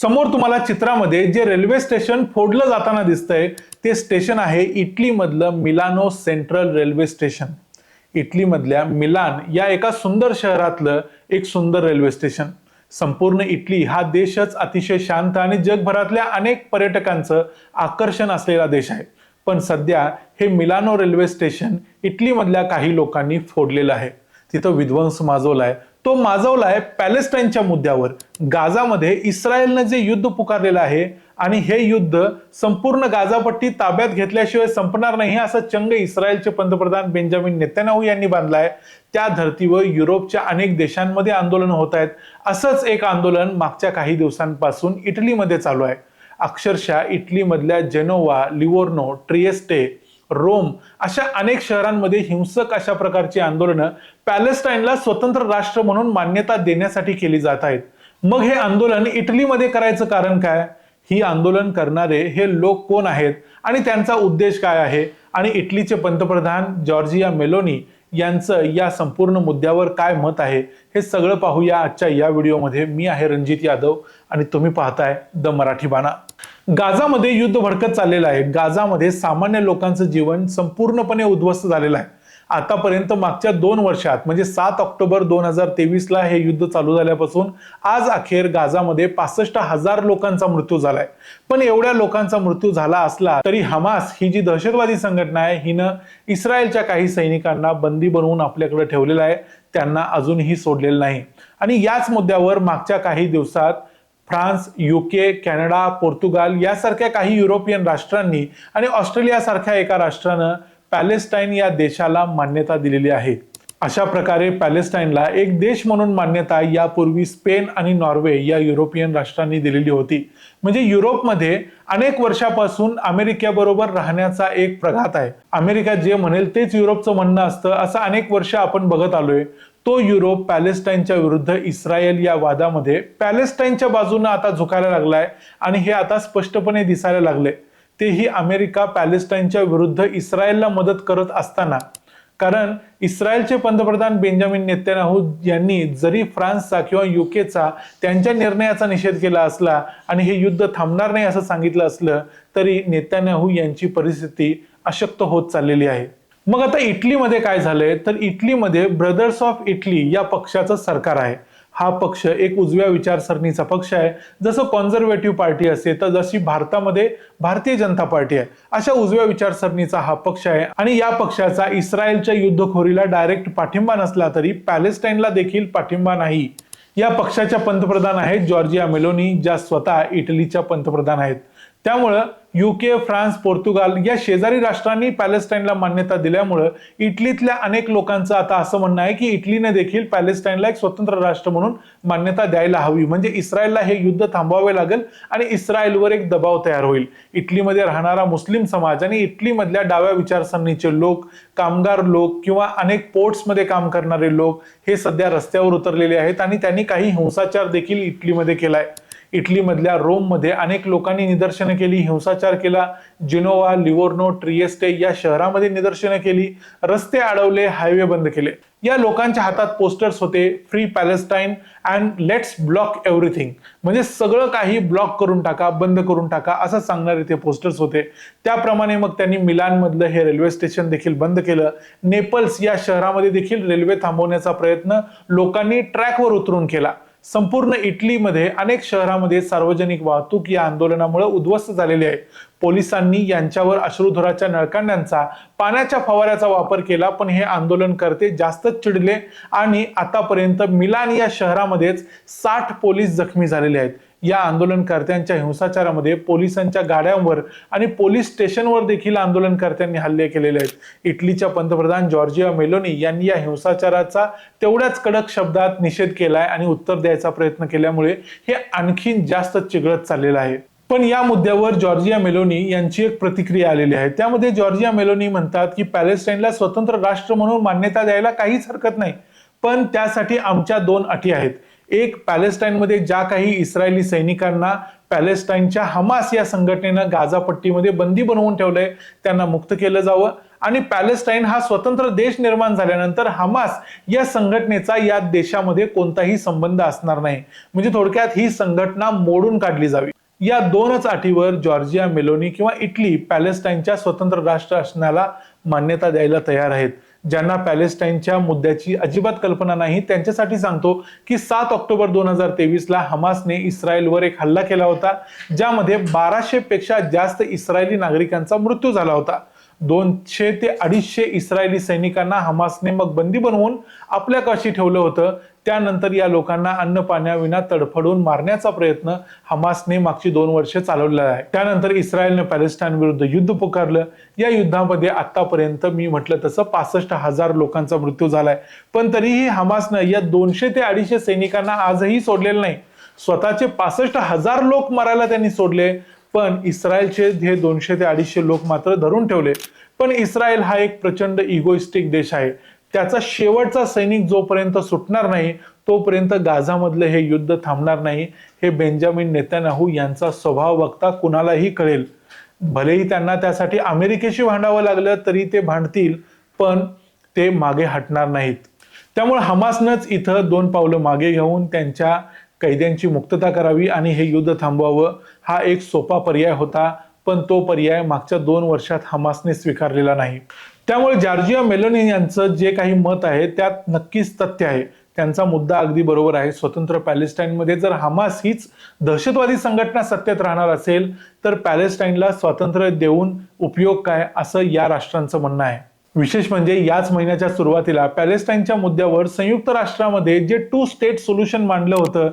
समोर तुम्हाला चित्रामध्ये जे रेल्वे स्टेशन फोडलं जाताना दिसतंय ते स्टेशन आहे इटलीमधलं मिलानो सेंट्रल रेल्वे स्टेशन. इटलीमधल्या मिलान या एका सुंदर शहरातलं एक सुंदर रेल्वे स्टेशन. संपूर्ण इटली हा देशच अतिशय शांत आणि जगभरातल्या अनेक पर्यटकांचं आकर्षण असलेला देश आहे. पण सध्या हे मिलानो रेल्वे स्टेशन इटलीमधल्या काही लोकांनी फोडलेलं आहे. तिथं विध्वंस माजवलाय. तो माजवलाय पॅलेस्टाईनच्या मुद्द्यावर. गाझामध्ये इस्रायलनं जे युद्ध पुकारलेलं आहे आणि हे युद्ध संपूर्ण गाझापट्टी ताब्यात घेतल्याशिवाय संपणार नाही असा चंग इस्रायलचे पंतप्रधान बेंजामिन नेत्यानाहू यांनी बांधलाय त्या धर्तीवर युरोपच्या अनेक देशांमध्ये आंदोलन होत आहेत. असंच एक आंदोलन मागच्या काही दिवसांपासून इटलीमध्ये चालू आहे. अक्षरशः इटलीमधल्या जेनोवा लिवोर्नो ट्रिएस्टे रोम अशा अनेक शहरांमध्ये हिंसक अशा प्रकारची आंदोलनं पॅलेस्टाईनला स्वतंत्र राष्ट्र म्हणून मान्यता देण्यासाठी केली जात आहेत. मग हे आंदोलन इटलीमध्ये करायचं कारण काय? ही आंदोलन करणारे हे लोक कोण आहेत? आणि त्यांचा उद्देश काय आहे? आणि इटलीचे पंतप्रधान जॉर्जिया मेलोनी यांचं या संपूर्ण मुद्द्यावर काय मत आहे हे सगळं पाहूया आजच्या या व्हिडिओमध्ये. मी आहे रणजित यादव आणि तुम्ही पाहताय द मराठी बाणा. गाझामध्ये युद्ध भडकत चाललेलं आहे. गाझामध्ये सामान्य लोकांचं जीवन संपूर्णपणे उद्ध्वस्त झालेलं आहे. आतापर्यंत मागच्या दोन वर्षात म्हणजे सात ऑक्टोबर दोन हजार तेवीस ला हे युद्ध चालू झाल्यापासून आज अखेर गाझामध्ये पासष्ट हजार लोकांचा मृत्यू झालाय. पण एवढ्या लोकांचा मृत्यू झाला असला तरी हमास ही जी दहशतवादी संघटना आहे हिनं इस्रायलच्या काही सैनिकांना बंदी बनवून आपल्याकडे ठेवलेलं आहे त्यांना अजूनही सोडलेलं नाही. आणि याच मुद्द्यावर मागच्या काही दिवसात फ्रान्स युके कॅनडा पोर्तुगाल यासारख्या काही युरोपियन राष्ट्रांनी आणि ऑस्ट्रेलियासारख्या एका राष्ट्रानं पॅलेस्टाईन या देशाला मान्यता दिलेली आहे. अशा प्रकारे पॅलेस्टाईनला एक देश म्हणून मान्यता यापूर्वी स्पेन आणि नॉर्वे या युरोपियन राष्ट्रांनी दिलेली होती. म्हणजे युरोपमध्ये अनेक वर्षापासून अमेरिकेबरोबर राहण्याचा एक प्रघात आहे. अमेरिका जे म्हणेल तेच युरोपचं म्हणणं असतं असं अनेक वर्ष आपण बघत आलोय. तो युरोप पॅलेस्टाईनच्या विरुद्ध इस्रायल या वादामध्ये पॅलेस्टाईनच्या बाजूने आता झुकायला लागलाय आणि हे आता स्पष्टपणे दिसायला लागले तेही अमेरिका पॅलेस्टाईनच्या विरुद्ध इस्रायलला मदत करत असताना. कारण इस्रायलचे पंतप्रधान बेंजामिन नेत्यानाहू यांनी जरी फ्रान्सचा किंवा युकेचा त्यांच्या निर्णयाचा निषेध केला असला आणि हे युद्ध थांबणार नाही असं सांगितलं असलं तरी नेत्यानाहू यांची परिस्थिती अशक्त होत चाललेली आहे. मग आता इटलीमध्ये काय झालंय? तर इटलीमध्ये ब्रदर्स ऑफ इटली या पक्षाचं सरकार आहे. हा पक्ष एक उजव्या विचारसरणीचा पक्ष आहे. जसं कॉन्झर्वेटिव्ह पार्टी असते तर जशी भारतामध्ये भारतीय जनता पार्टी आहे अशा उजव्या विचारसरणीचा हा पक्ष आहे. आणि या पक्षाचा इस्रायलच्या युद्धखोरीला डायरेक्ट पाठिंबा नसला तरी पॅलेस्टाईनला देखील पाठिंबा नाही. या पक्षाच्या पंतप्रधान आहेत जॉर्जिया मेलोनी ज्या स्वतः इटलीच्या पंतप्रधान आहेत. त्यामुळं युके फ्रान्स पोर्तुगाल या शेजारी राष्ट्रांनी पॅलेस्टाईनला मान्यता दिल्यामुळं इटलीतल्या अनेक लोकांचं आता असं म्हणणं आहे की इटलीने देखील पॅलेस्टाईनला एक स्वतंत्र राष्ट्र म्हणून मान्यता द्यायला हवी. म्हणजे इस्रायलला हे युद्ध थांबवावे लागेल आणि इस्रायलवर एक दबाव तयार होईल. इटलीमध्ये राहणारा मुस्लिम समाज आणि इटलीमधल्या डाव्या विचारसरणीचे लोक कामगार लोक किंवा अनेक पोर्ट्समध्ये काम करणारे लोक हे सध्या रस्त्यावर उतरलेले आहेत आणि त्यांनी काही हिंसाचार देखील इटलीमध्ये केलाय. इटलीमधल्या रोममध्ये अनेक लोकांनी निदर्शनं केली हिंसाचार केला. जिनोवा लिवोर्नो ट्रिएस्टे या शहरामध्ये निदर्शनं केली. रस्ते अडवले हायवे बंद केले. या लोकांच्या हातात पोस्टर्स होते free Palestine and let's block everything म्हणजे सगळं काही ब्लॉक करून टाका बंद करून टाका असं सांगणारे ते पोस्टर्स होते. त्याप्रमाणे मग त्यांनी मिलानमधलं हे रेल्वे स्टेशन देखील बंद केलं. नेपल्स या शहरामध्ये देखील रेल्वे थांबवण्याचा प्रयत्न लोकांनी ट्रॅकवर उतरून केला. संपूर्ण इटलीमध्ये अनेक शहरामध्ये सार्वजनिक वाहतूक या आंदोलनामुळे उद्ध्वस्त झालेली आहे. पोलिसांनी यांच्यावर अश्रुधुराच्या नळकांड्यांचा पाण्याच्या फवाऱ्याचा वापर केला पण हे आंदोलनकर्ते जास्तच चिडले आणि आतापर्यंत मिलान या शहरामध्येच साठ पोलीस जखमी झालेले आहेत. या आंदोलनकर्त्यांच्या हिंसाचारामध्ये पोलिसांच्या गाड्यांवर आणि पोलीस स्टेशनवर देखील आंदोलनकर्त्यांनी हल्ले केलेले आहेत. इटलीच्या पंतप्रधान जॉर्जिया मेलोनी यांनी या हिंसाचाराचा तेवढ्याच कडक शब्दात निषेध केलाय आणि उत्तर द्यायचा प्रयत्न केल्यामुळे हे आणखीन जास्त चिघळत चाललेलं आहे. पण या मुद्द्यावर जॉर्जिया मेलोनी यांची एक प्रतिक्रिया आलेली आहे. त्यामध्ये जॉर्जिया मेलोनी म्हणतात की पॅलेस्टाईनला स्वतंत्र राष्ट्र म्हणून मान्यता द्यायला काहीच हरकत नाही. पण त्यासाठी आमच्या दोन अटी आहेत. एक पॅलेस्टाईनमध्ये ज्या काही इस्रायली सैनिकांना पॅलेस्टाईनच्या हमास या संघटनेनं गाजापट्टीमध्ये बंदी बनवून ठेवलंय त्यांना मुक्त केलं जावं. आणि पॅलेस्टाईन हा स्वतंत्र देश निर्माण झाल्यानंतर हमास या संघटनेचा या देशामध्ये कोणताही संबंध असणार नाही. म्हणजे थोडक्यात ही संघटना मोडून काढली जावी. या दोनच अटीवर जॉर्जिया मेलोनी किंवा इटली पॅलेस्टाईनच्या स्वतंत्र राष्ट्र असण्याला मान्यता द्यायला तयार आहेत. ज्यांना पॅलेस्टाईनच्या मुद्द्याची अजिबात कल्पना नाही त्यांच्यासाठी सांगतो की सात ऑक्टोबर दोन हजार तेवीसला हमासने इस्रायलवर एक हल्ला केला होता ज्यामध्ये बाराशे पेक्षा जास्त इस्रायली नागरिकांचा मृत्यू झाला होता. दोनशे ते अडीचशे इस्रायली सैनिकांना हमासने मग बंदी बनवून आपल्या काशी ठेवलं होतं. त्यानंतर या लोकांना अन्न पाण्याविना तडफडून मारण्याचा प्रयत्न हमासने मागची दोन वर्षे चालवलेला आहे. त्यानंतर इस्रायलने पॅलेस्टाईन विरुद्ध युद्ध पुकारलं. या युद्धामध्ये आतापर्यंत मी म्हटलं तसं पासष्ट हजार लोकांचा मृत्यू झालाय. पण तरीही हमासनं या दोनशे ते अडीचशे सैनिकांना आजही सोडलेलं नाही. स्वतःचे पासष्ट हजार लोक मारायला त्यांनी सोडले. पण इस्रायलचे हे दोनशे ते अडीचशे लोक मात्र धरून ठेवले. पण इस्रायल हा एक प्रचंड इगोइस्टिक देश आहे. त्याचा शेवटचा सैनिक जोपर्यंत सुटणार नाही तोपर्यंत गाझामधलं हे युद्ध थांबणार नाही हे बेंजामिन नेत्यानाहू यांचा स्वभाव बघता कुणालाही कळेल. भलेही त्यांना त्यासाठी अमेरिकेशी भांडावं लागलं तरी ते भांडतील पण ते मागे हटणार नाहीत. त्यामुळे हमासनंच इथं दोन पावलं मागे घेऊन त्यांच्या कैद्यांची मुक्तता करावी आणि हे युद्ध थांबवावं हा एक सोपा पर्याय होता पण तो पर्याय मागच्या दोन वर्षात हमासने स्वीकारलेला नाही. त्यामुळे जॉर्जिया मेलोनी यांचं जे काही मत आहे त्यात नक्कीच तथ्य आहे. त्यांचा मुद्दा अगदी बरोबर आहे. स्वतंत्र पॅलेस्टाईनमध्ये जर हमास हीच दहशतवादी संघटना सत्तेत राहणार असेल तर पॅलेस्टाईनला स्वातंत्र्य देऊन उपयोग काय असं या राष्ट्रांचं म्हणणं आहे. विशेष म्हणजे याच महिन्याच्या सुरुवातीला पॅलेस्टाईनच्या मुद्द्यावर संयुक्त राष्ट्रामध्ये जे टू स्टेट सोल्युशन मांडलं होतं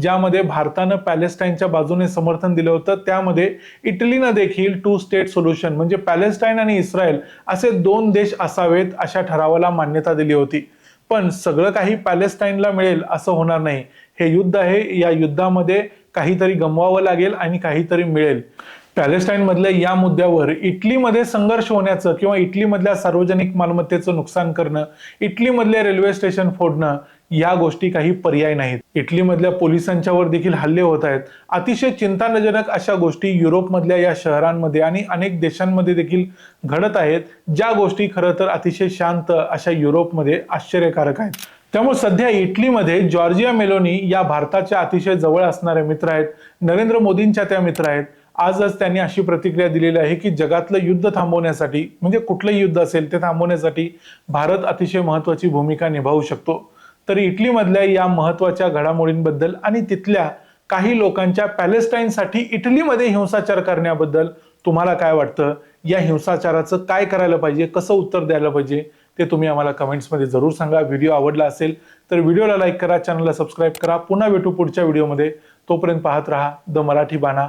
ज्यामध्ये भारतानं पॅलेस्टाईनच्या बाजूने समर्थन दिलं होतं त्यामध्ये इटलीनं देखील टू स्टेट सोल्युशन म्हणजे पॅलेस्टाईन आणि इस्रायल असे दोन देश असावेत अशा ठरावाला मान्यता दिली होती. पण सगळं काही पॅलेस्टाईनला मिळेल असं होणार नाही. हे युद्ध आहे. या युद्धामध्ये काहीतरी गमवावं लागेल आणि काहीतरी मिळेल. पॅलेस्टाईनमधल्या या मुद्द्यावर इटलीमध्ये संघर्ष होण्याचं किंवा इटलीमधल्या सार्वजनिक मालमत्तेचं नुकसान करणं इटलीमधले रेल्वे स्टेशन फोडणं या गोष्टी काही पर्याय नाहीत. इटलीमधल्या पोलिसांच्यावर देखील हल्ले होत आहेत. अतिशय चिंताजनक अशा गोष्टी युरोपमधल्या या शहरांमध्ये आणि अनेक देशांमध्ये देखील घडत आहेत ज्या गोष्टी खरं तर अतिशय शांत अशा युरोपमध्ये आश्चर्यकारक आहेत. त्यामुळे सध्या इटलीमध्ये जॉर्जिया मेलोनी या भारताच्या अतिशय जवळ असणारे मित्र आहेत. नरेंद्र मोदींच्या त्या मित्र आहेत. आजच त्यांनी अशी प्रतिक्रिया दिलेली आहे की जगातलं युद्ध थांबवण्यासाठी म्हणजे कुठलंही युद्ध असेल ते थांबवण्यासाठी भारत अतिशय महत्वाची भूमिका निभावू शकतो. तर इटलीमधल्या या महत्त्वाच्या घडामोडींबद्दल आणि तिथल्या काही लोकांच्या पॅलेस्टाईनसाठी इटलीमध्ये हिंसाचार करण्याबद्दल तुम्हाला काय वाटतं? या हिंसाचाराचं काय करायला पाहिजे? कसं उत्तर द्यायला पाहिजे? ते तुम्ही आम्हाला कमेंट्समध्ये जरूर सांगा. व्हिडिओ आवडला असेल तर व्हिडिओला लाईक करा चॅनलला सबस्क्राईब करा. पुन्हा भेटू पुढच्या व्हिडिओमध्ये. तोपर्यंत पाहत राहा द मराठी बाणा.